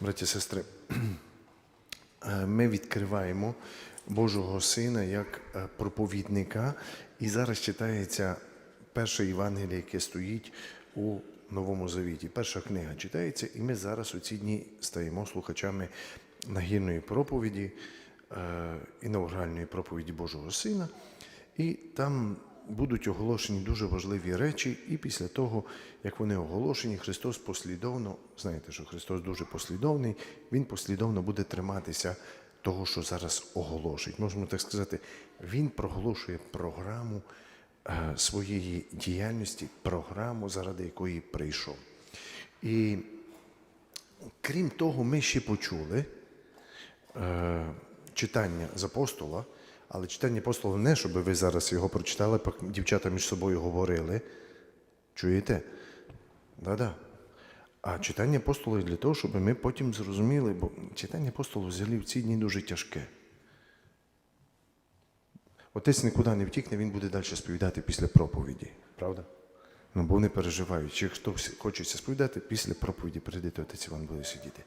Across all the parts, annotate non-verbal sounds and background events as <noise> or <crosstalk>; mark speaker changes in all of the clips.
Speaker 1: Браті і сестри, <clears throat> ми відкриваємо Божого Сина як е, проповідника, і зараз читається перше Євангеліє, яке стоїть у Новому Завіті. Перша книга читається, і ми зараз у ці дні стаємо слухачами нагірної проповіді, е, інаугуральної проповіді Божого Сина. І там будуть оголошені дуже важливі речі, і після того, як вони оголошені, Христос послідовно, знаєте, що Христос дуже послідовний, Він послідовно буде триматися того, що зараз оголошить. Можемо так сказати, Він проголошує програму е, своєї діяльності, програму, заради якої прийшов. І крім того, ми ще почули е, читання з апостола, але читання апостола не, щоб ви зараз його прочитали, дівчата між собою говорили. Чуєте? Да-да. А читання апостола для того, щоб ми потім зрозуміли, бо читання апостола взагалі в ці дні дуже тяжке. Отець нікуди не втікне, він буде далі сповідати після проповіді. Правда? Ну, бо вони переживають. Чи хтось хочеться сповідати, після проповіді прийдете, отець Іван буде сидіти.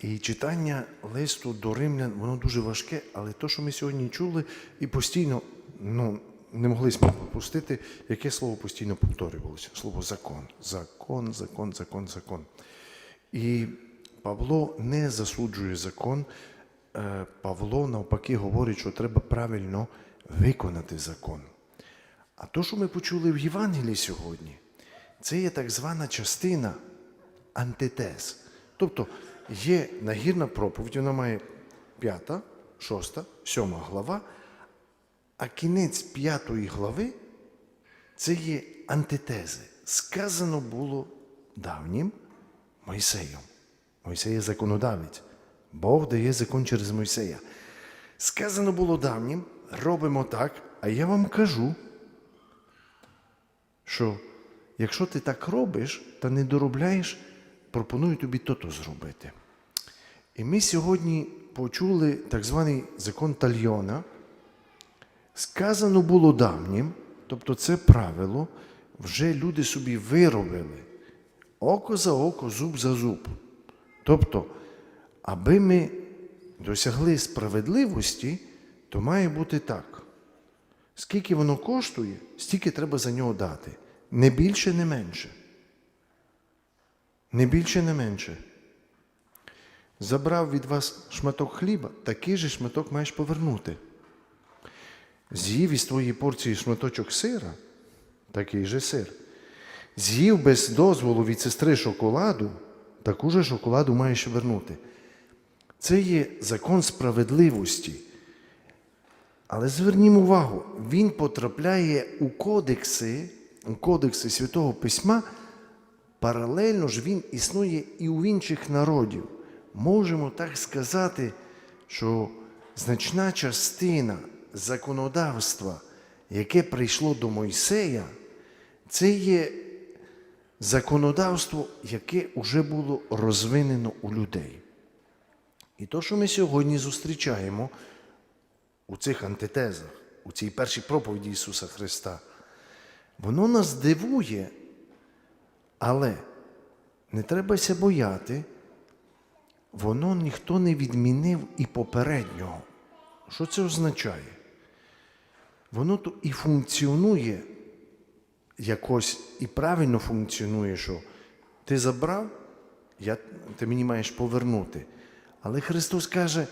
Speaker 1: І читання листу до римлян, воно дуже важке, але то, що ми сьогодні чули, і постійно, ну, не могли пропустити, яке слово постійно повторювалося. Слово закон. Закон, закон, закон, закон. І Павло не засуджує закон. Е, Павло навпаки говорить, що треба правильно виконати закон. А то, що ми почули в Євангелії сьогодні, це є так звана частина антитез. Тобто є нагірна проповідь, вона має п'ята, шоста, сьома глава, а кінець п'ятої глави це є антитези. Сказано було давнім Мойсеєм. Мойсей є законодавець. Бог дає закон через Мойсея. Сказано було давнім, робимо так, а я вам кажу, що якщо ти так робиш та не доробляєш, пропоную тобі то-то зробити. І ми сьогодні почули так званий закон Тальйона. Сказано було давнім, тобто це правило, вже люди собі виробили око за око, зуб за зуб. Тобто, аби ми досягли справедливості, то має бути так. Скільки воно коштує, стільки треба за нього дати. Не більше, не менше. Не більше, не менше. Забрав від вас шматок хліба, такий же шматок маєш повернути. З'їв із твоєї порції шматочок сира, такий же сир. З'їв без дозволу від сестри шоколаду, таку же шоколаду маєш вернути. Це є закон справедливості. Але звернімо увагу, він потрапляє у кодекси, у кодекси Святого Письма, паралельно ж він існує і у інших народів. Можемо так сказати, що значна частина законодавства, яке прийшло до Мойсея, це є законодавство, яке вже було розвинено у людей. І то, що ми сьогодні зустрічаємо у цих антитезах, у цій першій проповіді Ісуса Христа, воно нас дивує, але не trebася бояти, воно ніхто не відмінив і попереднього. Що це означає? Воно то і функціонує якось і правильно функціонує, що ти забрав, я, ти мені маєш повернути. Але Христос каже,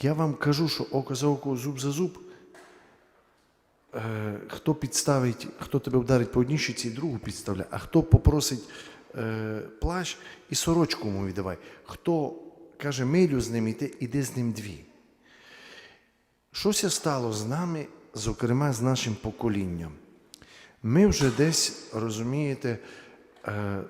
Speaker 1: я вам кажу, що око за око, зуб за зуб. Е, хто підставить, хто тебе вдарить по одній щиці, другу підставляє, а хто попросить плащ і сорочку йому віддавай. Хто каже, милю з ним іти, іди з ним дві. Щося стало з нами, зокрема з нашим поколінням. Ми вже десь, розумієте, е,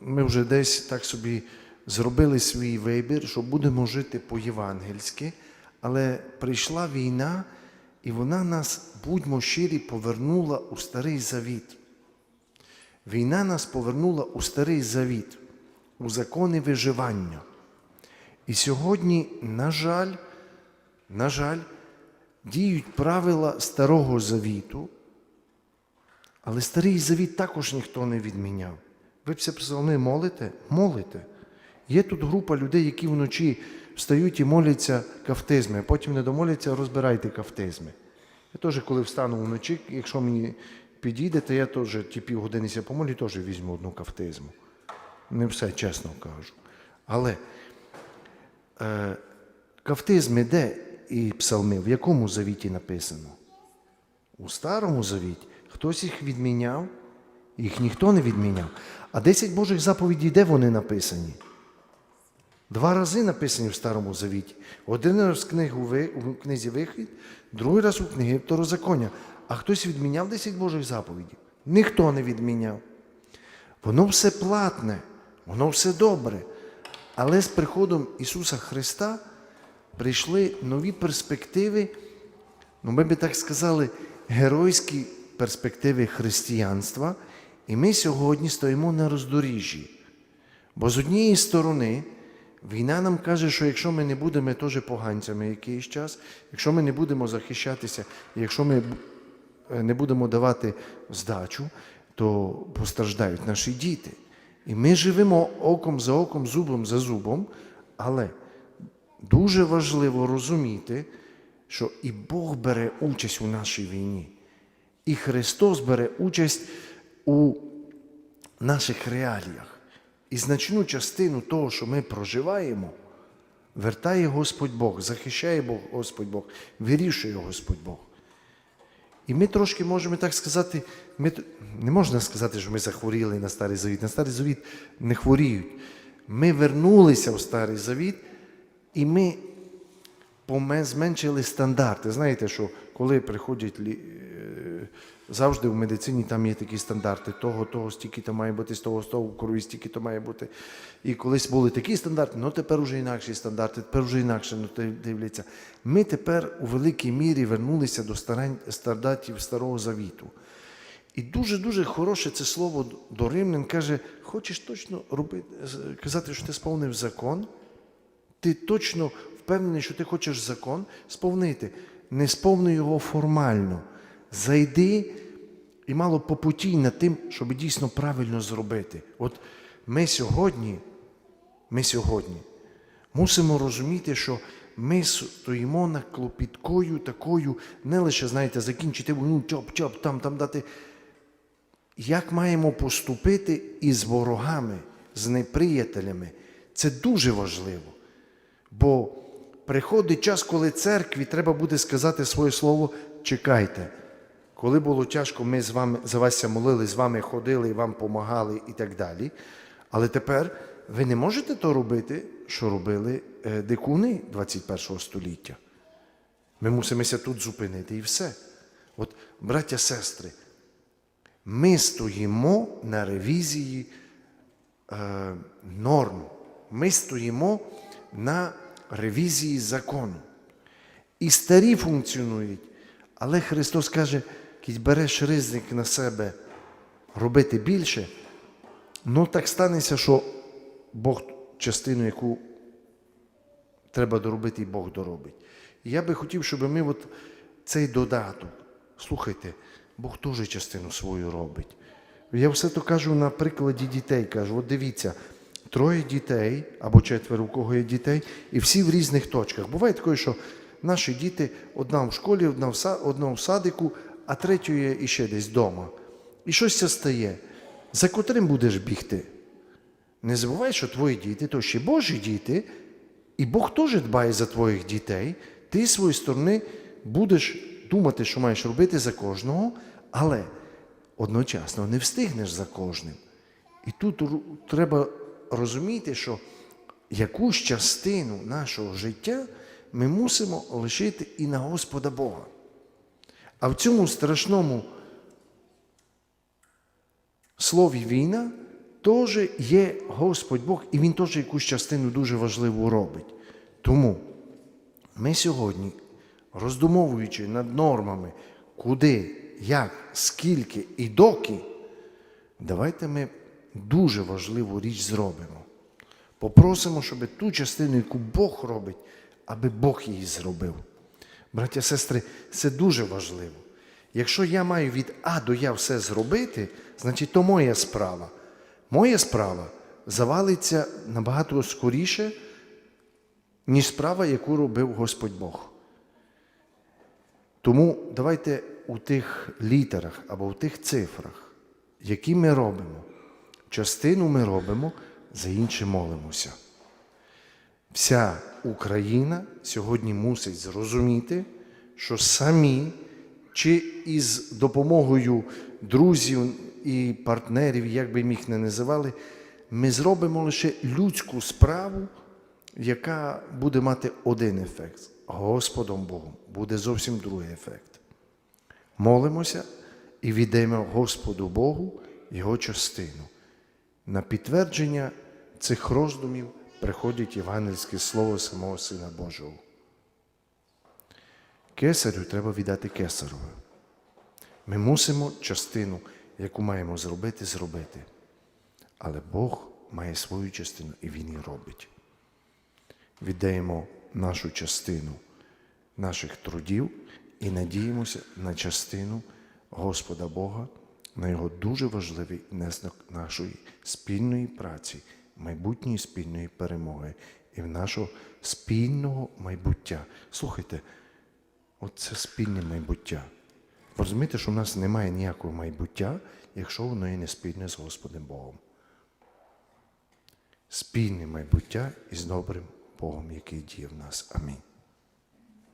Speaker 1: ми вже десь так собі зробили свій вибір, що будемо жити по-євангельськи, але прийшла війна, і вона нас, будьмо щирі, повернула у старий завіт. Війна нас повернула у старий завіт, у закони виживання. І сьогодні, на жаль, на жаль, діють правила Старого Завіту, але Старий Завіт також ніхто не відміняв. Ви це псалми молите? Молите. Є тут група людей, які вночі встають і моляться кафтизми, а потім не домоляться, розбирайте кафтизми. Я теж, коли встану вночі, якщо мені підійде, то я теж ті півгодини ся помолю, теж візьму одну кафтизму. Не все чесно кажу. Але е, кафтизми де і псалми, в якому завіті написано? У Старому завіті хтось їх відміняв, їх ніхто не відміняв. А 10 Божих заповідей, де вони написані? Два рази написані в Старому Завіті. Один раз в, книгу, у книзі Вихід, другий раз у книгі Второзаконня. А хтось відміняв 10 Божих заповідей? Ніхто не відміняв. Воно все платне, воно все добре. Але з приходом Ісуса Христа прийшли нові перспективи, ну ми би так сказали, геройські перспективи християнства. І ми сьогодні стоїмо на роздоріжжі. Бо з однієї сторони, війна нам каже, що якщо ми не будемо теж поганцями якийсь час, якщо ми не будемо захищатися, якщо ми не будемо давати здачу, то постраждають наші діти. І ми живемо оком за оком, зубом за зубом, але дуже важливо розуміти, що і Бог бере участь у нашій війні, і Христос бере участь у наших реаліях. І значну частину того, що ми проживаємо, вертає Господь Бог, захищає Бог, Господь Бог, вирішує Господь Бог. І ми трошки можемо так сказати, ми, не можна сказати, що ми захворіли на Старий Завіт. На Старий Завіт не хворіють. Ми вернулися в Старий Завіт, і ми зменшили стандарти. Знаєте, що коли приходять завжди в медицині там є такі стандарти, того, того, стільки то має бути, з того, з того крові, стільки то має бути. І колись були такі стандарти, ну тепер вже інакші стандарти, тепер вже інакше ну, дивляться. Ми тепер у великій мірі вернулися до стандартів Старого Завіту. І дуже-дуже хороше це слово до римлян каже: хочеш точно робити, казати, що ти сповнив закон, ти точно впевнений, що ти хочеш закон сповнити. Не сповни його формально. Зайди і мало попутій над тим, щоб дійсно правильно зробити. От ми сьогодні, ми сьогодні мусимо розуміти, що ми стоїмо над клопіткою такою, не лише, знаєте, закінчити, ну, чоп-чоп, там, там дати. Як маємо поступити із ворогами, з неприятелями? Це дуже важливо. Бо приходить час, коли церкві треба буде сказати своє слово, чекайте. Коли було тяжко, ми з вами за вас молили, з вами ходили і вам допомагали і так далі. Але тепер ви не можете то робити, що робили е, дикуни 21 століття. Ми мусимося тут зупинити і все. От, браття, сестри, ми стоїмо на ревізії е, норм. Ми стоїмо на ревізії закону. І старі функціонують. Але Христос каже, кіть береш ризик на себе робити більше, ну так станеться, що Бог частину, яку треба доробити, і Бог доробить. І я би хотів, щоб ми от цей додаток, слухайте, Бог теж частину свою робить. Я все то кажу на прикладі дітей. Кажу, от дивіться, троє дітей або четверо, у кого є дітей, і всі в різних точках. Буває таке, що наші діти одна в школі, одна в садику, а третю є іще десь вдома. І щось це стає. За котрим будеш бігти? Не забувай, що твої діти то ще Божі діти, і Бог теж дбає за твоїх дітей. Ти з своєї сторони будеш думати, що маєш робити за кожного, але одночасно не встигнеш за кожним. І тут треба розуміти, що якусь частину нашого життя ми мусимо лишити і на Господа Бога. А в цьому страшному слові війна теж є Господь Бог, і Він теж якусь частину дуже важливу робить. Тому ми сьогодні, роздумовуючи над нормами, куди, як, скільки і доки, давайте ми дуже важливу річ зробимо. Попросимо, щоб ту частину, яку Бог робить, аби Бог її зробив. Браття, сестри, це дуже важливо. Якщо я маю від А до Я все зробити, значить то моя справа. Моя справа завалиться набагато скоріше, ніж справа, яку робив Господь Бог. Тому давайте у тих літерах або у тих цифрах, які ми робимо, частину ми робимо, за інше молимося. Вся Україна сьогодні мусить зрозуміти, що самі чи із допомогою друзів і партнерів, як би їх не називали, ми зробимо лише людську справу, яка буде мати один ефект. Господом Богом буде зовсім другий ефект. Молимося і віддаємо Господу Богу Його частину. На підтвердження цих роздумів приходить євангельське слово самого Сина Божого. Кесарю треба віддати кесарове. Ми мусимо частину, яку маємо зробити, зробити. Але Бог має свою частину і Він її робить. Віддаємо нашу частину наших трудів і надіємося на частину Господа Бога, на Його дуже важливий внесок нашої спільної праці, майбутньої спільної перемоги і в нашого спільного майбуття. Слухайте, оце спільне майбуття. Ви розумієте, що в нас немає ніякого майбуття, якщо воно є не спільне з Господом Богом. Спільне майбуття із добрим Богом, який діє в нас. Амінь.